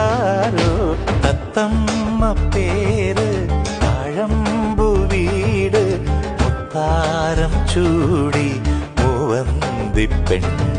ആരോ തത്തമ്മ പേര് താഴമ്പു വീട്. മുത്താരം ചൂടി മൂവന്തി പെണ്ണ്